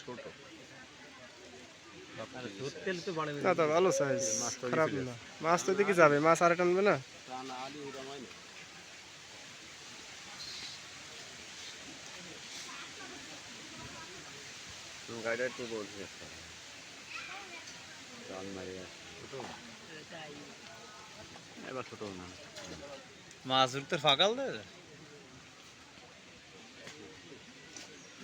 ছোট। না। তা ভালো সাইজ মাছ খারাপ না। মাছ তো দেখি যাবে মাছ আরে টানবে না। প্রাণ আলি উড়ামাই না গাড়িটা একটু বলছি ছোট এবার ছোট না। মাছ ধরতে ফাঁকাল দে পানি তো লিয়ে যাবে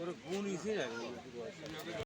ওরা গুণ ইসি